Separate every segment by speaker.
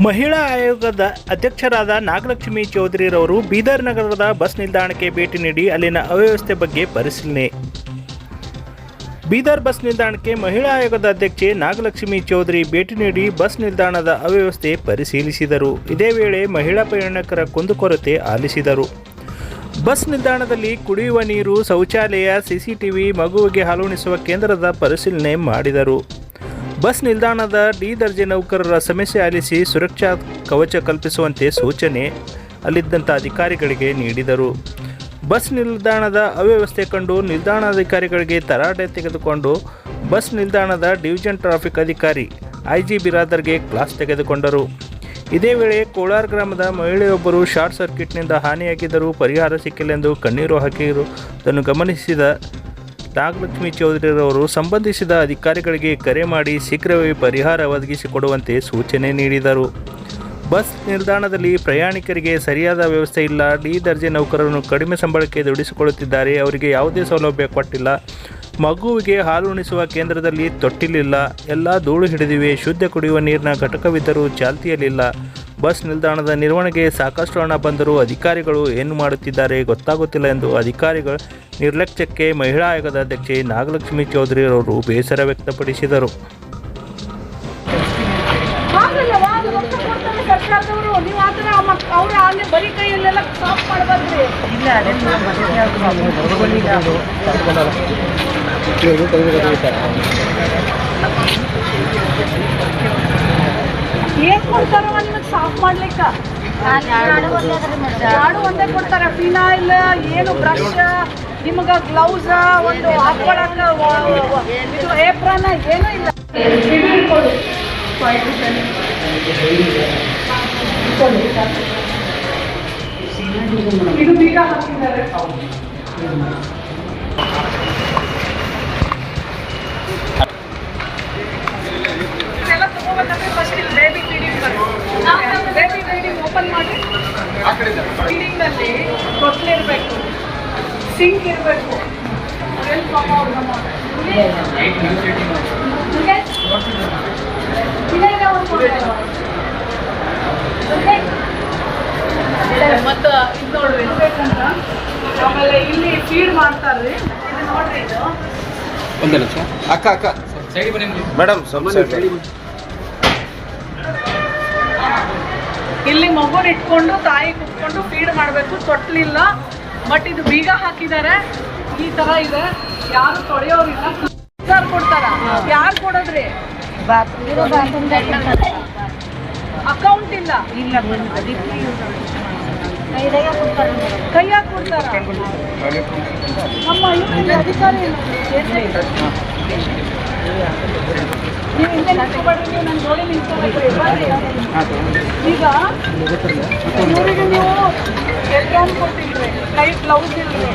Speaker 1: ಮಹಿಳಾ ಆಯೋಗದ ಅಧ್ಯಕ್ಷರಾದ ನಾಗಲಕ್ಷ್ಮಿ ಚೌಧರಿರವರು ಬೀದರ್ ನಗರದ ಬಸ್ ನಿಲ್ದಾಣಕ್ಕೆ ಭೇಟಿ ನೀಡಿ ಅಲ್ಲಿನ ಅವ್ಯವಸ್ಥೆ ಬಗ್ಗೆ ಪರಿಶೀಲನೆ. ಬೀದರ್ ಬಸ್ ನಿಲ್ದಾಣಕ್ಕೆ ಮಹಿಳಾ ಆಯೋಗದ ಅಧ್ಯಕ್ಷೆ ನಾಗಲಕ್ಷ್ಮಿ ಚೌಧರಿ ಭೇಟಿ ನೀಡಿ ಬಸ್ ನಿಲ್ದಾಣದ ಅವ್ಯವಸ್ಥೆ ಪರಿಶೀಲಿಸಿದರು. ಇದೇ ವೇಳೆ ಮಹಿಳಾ ಪ್ರಯಾಣಿಕರ ಕುಂದುಕೊರತೆ ಆಲಿಸಿದರು. ಬಸ್ ನಿಲ್ದಾಣದಲ್ಲಿ ಕುಡಿಯುವ ನೀರು, ಶೌಚಾಲಯ, ಸಿಸಿಟಿವಿ, ಮಗುವಿಗೆ ಹಾಲುಣಿಸುವ ಕೇಂದ್ರದ ಪರಿಶೀಲನೆ ಮಾಡಿದರು. ಬಸ್ ನಿಲ್ದಾಣದ ಡಿ ದರ್ಜೆ ನೌಕರರ ಸಮಸ್ಯೆ ಆಲಿಸಿ ಸುರಕ್ಷಾ ಕವಚ ಕಲ್ಪಿಸುವಂತೆ ಸೂಚನೆ ಅಲ್ಲಿದ್ದಂಥ ಅಧಿಕಾರಿಗಳಿಗೆ ನೀಡಿದರು. ಬಸ್ ನಿಲ್ದಾಣದ ಅವ್ಯವಸ್ಥೆ ಕಂಡು ನಿಲ್ದಾಣಾಧಿಕಾರಿಗಳಿಗೆ ತರಾಟೆ ತೆಗೆದುಕೊಂಡು ಬಸ್ ನಿಲ್ದಾಣದ ಡಿವಿಜನ್ ಟ್ರಾಫಿಕ್ ಅಧಿಕಾರಿ ಐ ಜಿ ಬಿರಾದರ್ಗೆ ಕ್ಲಾಸ್ ತೆಗೆದುಕೊಂಡರು. ಇದೇ ವೇಳೆ ಕೋಲಾರ ಗ್ರಾಮದ ಮಹಿಳೆಯೊಬ್ಬರು ಶಾರ್ಟ್ ಸರ್ಕ್ಯೂಟ್ನಿಂದ ಹಾನಿಯಾಗಿದ್ದರೂ ಪರಿಹಾರ ಸಿಕ್ಕಿല്ലെಂದು ಕಣ್ಣೀರು ಹಾಕಿರುವುದನ್ನು ಗಮನಿಸಿದ ನಾಗಲಕ್ಷ್ಮಿ ಚೌಧರಿರವರು ಸಂಬಂಧಿಸಿದ ಅಧಿಕಾರಿಗಳಿಗೆ ಕರೆ ಮಾಡಿ ಶೀಘ್ರವೇ ಪರಿಹಾರ ಒದಗಿಸಿಕೊಡುವಂತೆ ಸೂಚನೆ ನೀಡಿದರು. ಬಸ್ ನಿಲ್ದಾಣದಲ್ಲಿ ಪ್ರಯಾಣಿಕರಿಗೆ ಸರಿಯಾದ ವ್ಯವಸ್ಥೆ ಇಲ್ಲ. ಡಿ ದರ್ಜೆ ನೌಕರರನ್ನು ಕಡಿಮೆ ಸಂಬಳಕ್ಕೆ ದುಡಿಸಿಕೊಳ್ಳುತ್ತಿದ್ದಾರೆ. ಅವರಿಗೆ ಯಾವುದೇ ಸೌಲಭ್ಯ ಕೊಟ್ಟಿಲ್ಲ. ಮಗುವಿಗೆ ಹಾಲು ಉಣಿಸುವ ಕೇಂದ್ರದಲ್ಲಿ ತೊಟ್ಟಿಲಿಲ್ಲ. ಎಲ್ಲ ಧೂಳು ಹಿಡಿದಿವೆ. ಶುದ್ಧ ಕುಡಿಯುವ ನೀರಿನ ಘಟಕವಿದ್ದರೂ ಚಾಲ್ತಿಯಲ್ಲಿಲ್ಲ. ಬಸ್ ನಿಲ್ದಾಣದ ನಿರ್ವಹಣೆಗೆ ಸಾಕಷ್ಟು ಹಣ ಬಂದರೂ ಅಧಿಕಾರಿಗಳು ಏನು ಮಾಡುತ್ತಿದ್ದಾರೆ ಗೊತ್ತಾಗುತ್ತಿಲ್ಲ ಎಂದು ಅಧಿಕಾರಿಗಳ ನಿರ್ಲಕ್ಷ್ಯಕ್ಕೆ ಮಹಿಳಾ ಆಯೋಗದ ಅಧ್ಯಕ್ಷೆ ನಾಗಲಕ್ಷ್ಮಿ ಚೌಧರಿ ಅವರು ಬೇಸರ ವ್ಯಕ್ತಪಡಿಸಿದರು.
Speaker 2: ಆಗಲ್ಲ ವಾದ ರೊಕ್ಕ ಕೊಡ್ತಾರೆ ಸರ್ಕಾರದವರು ನೀವು ಆ ಥರ ಮಕ್ ಅವ್ರ ಅಲ್ಲಿ ಬರೀ ಕೈಯಲ್ಲೆಲ್ಲ ಸಾಫ್ ಮಾಡಬಾರ್ದ್ರಿ
Speaker 3: ಇಲ್ಲ ಅದೆಲ್ಲ ಮತ್ತೆ ಯಾವ್ದು
Speaker 2: ಏನ್ ಕೊಡ್ತಾರ ನಿಮಗೆ ಸಾಫ್ ಮಾಡ್ಲಿಕ್ಕ? ಜಾಡು ಒಂದೇ ಕೊಡ್ತಾರೆ? ಫಿನಾಯಿಲ್ ಏನು ಬ್ರಷ್ ನಿಮಗ ಗ್ಲೌಸ್ ಒಂದು ಹಾಕೊಳಕ ಇದು ಏಪ್ರನ್ ಏನೂ ಇಲ್ಲ. ಇದು ಬೀಗ ಹಾಕಿದ್ದಾರೆ. ಫೀಡಿಂಗ್ನಲ್ಲಿ ತೊಟ್ಲು ಇರಬೇಕು ಸಿಂಕ್ ಇರಬೇಕು. ಮತ್ತು ಇದು ನೋಡ್ರಿ. ಇರ್ಬೇಕಂತ. ಆಮೇಲೆ ಇಲ್ಲಿ ಫೀಡ್ ಮಾಡ್ತಾರ್ರಿ ಇದು ನೋಡ್ರಿ ಇದು.
Speaker 4: ಒಂದು ನಿಮಿಷ. ಅಕ್ಕ ಅಕ್ಕ. ಮೇಡಮ್.
Speaker 2: ಇಲ್ಲಿ ಮಗುನ ಇಟ್ಕೊಂಡು, ತಾಯಿ ಕುತ್ಕೊಂಡು ಫೀಡ್ ಮಾಡಬೇಕು, ತೊಟ್ಲಿಲ್ಲ. ಬಟ್ ಇದು ಬೀಗ ಹಾಕಿದ್ದಾರೆ ಈ ತರ ಇದೆ. ಯಾರು ತೊಳೆಯೋರಿಲ್ಲ ಸರ್ ಕೊಡ್ತಾರ? ಯಾರು ಕೊಡೋದ್ರಿ? ಅಕೌಂಟ್ ಇಲ್ಲ.
Speaker 3: ಇಲ್ಲ
Speaker 2: ಕೈಯಾಗ ಕೊಡ್ತಾರ? ನಮ್ಮ ಅಧಿಕಾರಿ. ನೀವು. ಈಗ ಇವರಿಗೆ ನೀವು ಎಲ್ಗಾನ್ ಕೊಟ್ಟಿಲ್ರಿ ಕೈ ಬ್ಲೌಸ್ ಇಲ್ರಿ,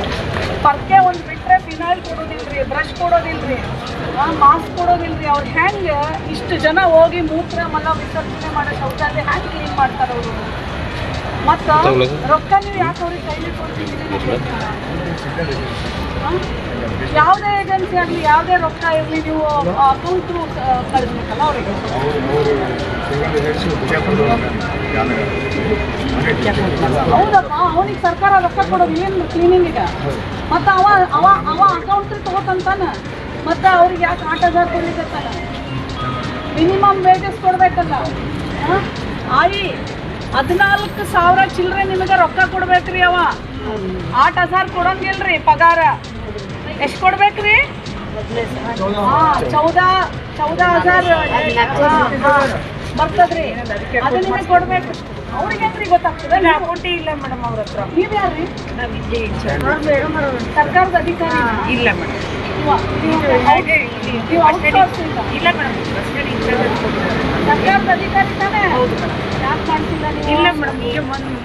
Speaker 2: ಪರ್ಕೆ ಒಂದು ಬಿಟ್ಟರೆ ಫಿನಾಯ್ಲ್ ಕೊಡೋದಿಲ್ರಿ, ಬ್ರಷ್ ಕೊಡೋದಿಲ್ರಿ ಮಾಸ್ಕ್ ಕೊಡೋದಿಲ್ರಿ, ಅವ್ರು ಹೆಂಗೆ ಇಷ್ಟು ಜನ ಹೋಗಿ ಮೂತ್ರ ಮಲ ವಿಸರ್ಜನೆ ಮಾಡೋ ಶೌಚಾಲಯ ಹ್ಯಾಂಗೆ ಕ್ಲೀನ್ ಮಾಡ್ತಾರೆ ಅವರು ಮತ್ತು ರೊಕ್ಕ ನೀವು ಯಾಕೆ ಅವ್ರಿಗೆ ಕೈಲಿ ಯಾವುದೇ ಏಜೆನ್ಸಿ ಆಗಲಿ ಯಾವುದೇ ರೊಕ್ಕ ಇರಲಿ ನೀವು ಅಕೌಂಟ್ ಥ್ರೂ ಕಳಿಸ್ಬೇಕಲ್ಲ ಅವರಿಗೆ? ಹೌದಪ್ಪ ಅವನಿಗೆ ಸರ್ಕಾರ ರೊಕ್ಕ ಕೊಡೋದು ಏನು ಕ್ಲೀನಿಂಗಿಗೆ ಮತ್ತು ಅವ ಅವ ಅವ ಅಕೌಂಟ್ ತಗೋತಂತಾನೆ? ಮತ್ತು ಅವ್ರಿಗೆ ಯಾಕೆ ಆಟ ಕೊಡ್ಲಿಕ್ಕೆ ಕೊಡ್ಲಿಕ್ಕತ್ತಾನ ಮಿನಿಮಮ್ ವೇಜಸ್ ಕೊಡ್ಬೇಕಲ್ಲ? ಹಾಂ? ಆಯಿ ಹದಿನಾಲ್ಕು ಸಾವಿರ ಚಿಲ್ಲರೆ ನಿಮಗೆ ರೊಕ್ಕ ಕೊಡ್ಬೇಕ್ರಿ ಅವ. ಆಟ ಹಜಾರ್ ಕೊಡಂಗಿಲ್ರಿ ಪಗಾರ. ಎಷ್ಟು ಕೊಡ್ಬೇಕ್ರಿ? ಚೌದ ಚೌದ ಹಜಾರ್ ಬರ್ತದ್ರಿ. ಅದು ನಿಮಗೆ ಕೊಡ್ಬೇಕು. ಅವ್ರಿಗೆ ಹೆಂಗ್ರಿ ಗೊತ್ತಾಗ್ತದೆ?
Speaker 3: ಅಕೌಂಟೇ ಇಲ್ಲ ಮೇಡಮ್ ಅವ್ರ ಹತ್ರ.
Speaker 2: ನೀವ್ ಯಾರ್ರಿ? ಸರ್ಕಾರದ ಅಧಿಕಾರಿ
Speaker 3: ಇಲ್ಲ ಮೇಡಮ್. ಮೇಡಮ್
Speaker 2: ಸರ್ಕಾರದ ಅಧಿಕಾರಿ ತಾನೇ? ಹೌದು ನೀವು
Speaker 3: ಇಲ್ಲ ಮೇಡಮ್ ಈಗ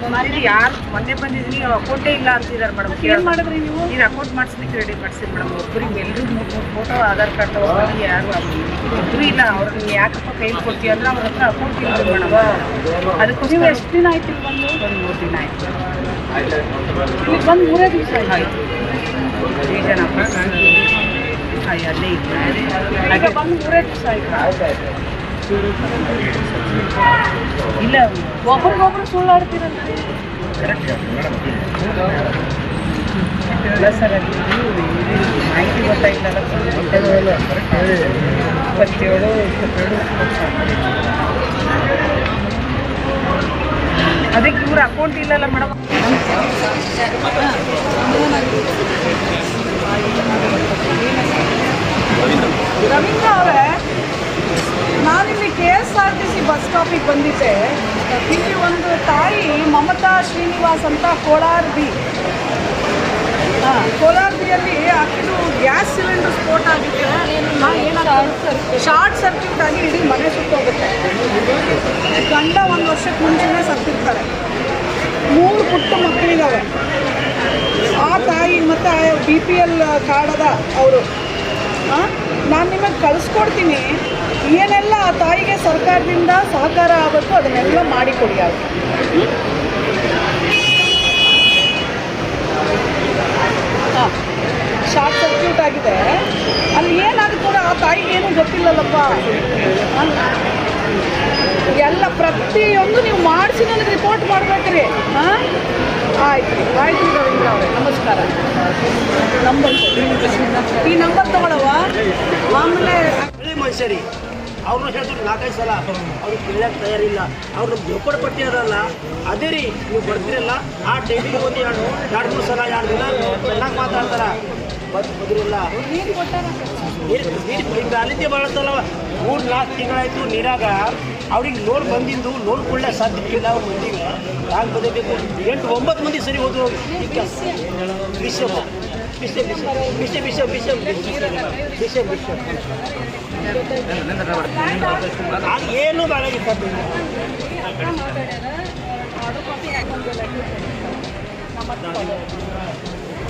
Speaker 3: ಮೊನ್ನೆ ಯಾರು ಮೊನ್ನೆ ಬಂದಿದ್ದೀನಿ ಅಕೌಂಟೇ ಇಲ್ಲ ಅಂತಿದ್ದಾರೆ ಮೇಡಮ್
Speaker 2: ಏನು ಮಾಡಿದ್ರಿ ನೀವು?
Speaker 3: ಇದು ಅಕೌಂಟ್ ಮಾಡಿಸ್ಲಿಕ್ಕೆ ರೆಡಿ ಮಾಡಿಸಿ ಮೇಡಮ್ ಒಬ್ಬರಿಗೆ ಎಲ್ಲರೂ ಮೂರು ಮೂರು ಫೋಟೋ ಆಧಾರ್ ಕಾರ್ಡ್ ತಗೊಂಡು ಯಾರು ಒಬ್ಬರು ಇಲ್ಲ ಅವ್ರನ್ನ ಯಾಕಪ್ಪ ಕೈ ಕೊಡ್ತೀವಿ ಅಂದ್ರೆ ಅವ್ರ ಹತ್ರ ಅಕೌಂಟ್ ಇಲ್ಲ ಮೇಡಮ್ ಅದಕ್ಕೋಸ್ಕರ
Speaker 2: ಎಷ್ಟು ದಿನ ಆಯ್ತು ಬಂದು?
Speaker 3: ಒಂದು ಮೂರು ದಿನ ಆಯ್ತು.
Speaker 2: ಇಲ್ಲಿ ಬಂದು ಮೂರೇ ದಿವಸ ಆಯ್ತು.
Speaker 3: ಆಯ್ತು. ಈ ಜನ ಹಾಯ್ ಅಲ್ಲೇ ಇದ್ದಾರೆ.
Speaker 2: ಬಂದು ಮೂರೇ ದಿವಸ ಆಯ್ತು.
Speaker 3: ಇಲ್ಲ
Speaker 2: ಒಬ್ರಿಗೊಬ್ರು ಸುಳ್ಳಾಡ್ತೀರಂತೆ
Speaker 3: ಇಲ್ಲ ಸರ್ ಅಲ್ಲಿ ಮಾಹಿತಿ ಗೊತ್ತಾಗಿಲ್ಲಲ್ಲ ಇಪ್ಪತ್ತೇಳು ಇಪ್ಪತ್ತೇಳು ಅದಕ್ಕೆ ಇವ್ರ ಅಕೌಂಟ್ ಇಲ್ಲಲ್ಲ ಮೇಡಮ್
Speaker 2: ರವೀಂದ್ರ ಅವರೇ ನಾನಿಲ್ಲಿ K S R T C bus ಸ್ಟಾಪಿಗೆ ಬಂದಿದ್ದೆ ಇಲ್ಲಿ ಒಂದು ತಾಯಿ ಮಮತಾ ಶ್ರೀನಿವಾಸ್ ಅಂತ ಕೋಲಾರ ಬಿ. ಕೋಲಾರ್ ಬಿಯಲ್ಲಿ ಅಷ್ಟು ಗ್ಯಾಸ್ ಸಿಲಿಂಡರ್ ಸ್ಫೋಟ ಆಗಿದೆ ಶಾರ್ಟ್ ಸರ್ಕ್ಯೂಟ್ ಆಗಿ ಇಡೀ ಮನೆ ಸುತ್ತೋಗುತ್ತೆ. ಗಂಡ ಒಂದು ವರ್ಷಕ್ಕೆ ಮುಂಚೆನೇ ಸತ್ತಿರ್ತಾರೆ ಮೂರು ಪುಟ್ಟ ಮಕ್ಕಳಿದ್ದಾವೆ ಆ ತಾಯಿ ಮತ್ತು ಬಿ ಪಿ ಎಲ್ ಕಾರ್ಡ್ ಅದ ಅವರು ನಾನು ನಿಮಗೆ ಕಳಿಸ್ಕೊಡ್ತೀನಿ. ಏನೆಲ್ಲ ಆ ತಾಯಿಗೆ ಸರ್ಕಾರದಿಂದ ಸಹಕಾರ ಆಗುತ್ತೋ ಅದನ್ನೆಲ್ಲ ಮಾಡಿಕೊಡಿ ಅವ್ರಿಗೆ ಹಾಂ ಶಾರ್ಟ್ ಆಗಿದೆ ಅಲ್ಲಿ ಏನಾದ್ರು ಕೂಡ ಆ ತಾಯಿಗೆ ಏನೂ ಗೊತ್ತಿಲ್ಲಲ್ಲಪ್ಪ. ಎಲ್ಲ ಪ್ರತಿಯೊಂದು ನೀವು ಮಾಡಿಸಿ ನನಗೆ ರಿಪೋರ್ಟ್ ಮಾಡ್ಬೇಕ್ರಿ. ಹಾಂ? ಆಯ್ತು ಆಯ್ತು ರವೀಂದ್ರ ಅವರೇ, ನಮಸ್ಕಾರ. ನಂಬರ್. ಈ ನಂಬರ್ ತಗೊಳವ ಆಮೇಲೆ
Speaker 5: ಮನುಷ್ಯರಿ. ಅವ್ರನ್ನ ಹೇಳ್ತೀವಿ ನಾಲ್ಕೈದು ಸಲ. ಅವ್ರು ಕೇಳಕ್ಕೆ ತಯಾರಿಲ್ಲ. ಅವ್ರು ನಮ್ಗೆ ಪಟ್ಟಿ ಅದಲ್ಲ. ಅದೇ ರೀ, ನೀವು ಬರ್ತೀರಲ್ಲ, ಆ ಟೈಮಿಗೆ ಒಂದು ಎರಡು ಎರಡು, ಮೂರು ಸಲ, ಎರಡು ದಿನ ಚೆನ್ನಾಗಿ ಮಾತಾಡ್ತಾರ. ಬಂದು ಬದಿರಲ್ಲ
Speaker 2: ನೀರು
Speaker 5: ಅಲ್ಲಿದ್ದೆ ಬಳಸ್ತಲ್ಲ ಮೂರು ನಾಲ್ಕು ತಿಂಗಳಾಯ್ತು ನೀರಾಗ. ಅವ್ರಿಗೆ ಲೋನ್ ಬಂದಿದ್ದು ಲೋನ್ ಕೊಡಲೇ ಸಾಧ್ಯ ಅವ್ರು ಮಂದಿಗೆ. ಯಾಕೆ ಬದಬೇಕು ಎಂಟು, ಒಂಬತ್ತು ಮಂದಿ ಸರಿ ಹೋದ್ರು ವಿಷಯ ವಿಷಯ ವಿಷಯ ವಿಷಯ ವಿಷಯ ವಿಷಯ ವಿಷಯ ಅದು ಏನು ಬಾಳಾಗಿತ್ತು
Speaker 2: ಫಾಲೋ